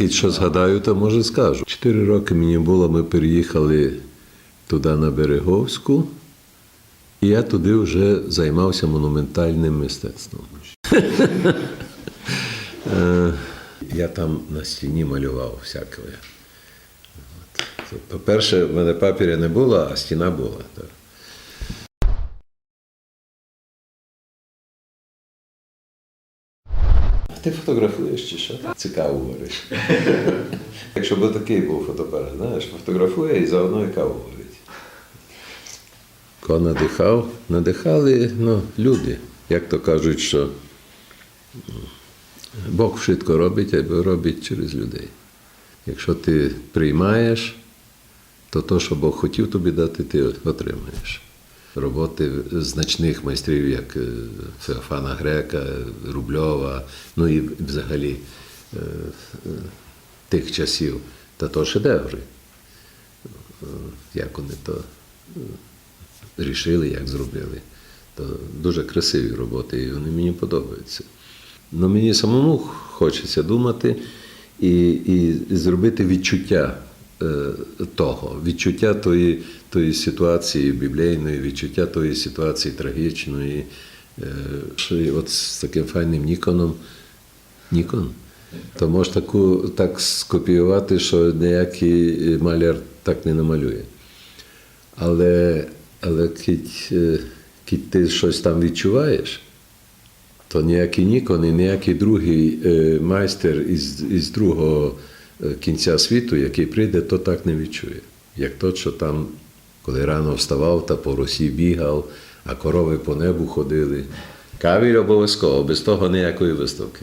Як що згадаю, то може скажу. Чотири роки мені було, ми переїхали туди на Береговську, і я туди вже займався монументальним мистецтвом. Е, Я там на стіні малював всяке. По-перше, в мене папіря не було, а стіна була. Так. Ти фотографуєш чи що? Цікаво говориш. Якщо б такий був фотоапарат, знаєш, фотографує і заодно і каву говорить. Кого надихав? Надихали ну, люди. Як то кажуть, що Бог швидко робить, або робить через людей. Якщо ти приймаєш, то то, що Бог хотів тобі дати, ти отримаєш. Роботи значних майстрів, як е, Феофана Грека, Рубльова, ну і взагалі е, е, тих часів, та то шедеври. Як вони то рішили, як зробили. То дуже красиві роботи, і вони мені подобаються. Ну, мені самому хочеться думати і, і зробити відчуття того, відчуття тої, тої ситуації біблійної, відчуття тої ситуації трагічної. Е, і от з таким файним Ніконом. Нікон. То можеш таку так скопіювати, що ніякий маляр так не намалює. Але, але кіть, е, кіть ти щось там відчуваєш, то ніякий Нікон і ніякий другий е, майстер із, із другого е, кінця світу, який прийде, то так не відчує. Як тот, що там, коли рано вставав та по росі бігав, а корови по небу ходили. Кавір обов'язково, без того ніякої виставки.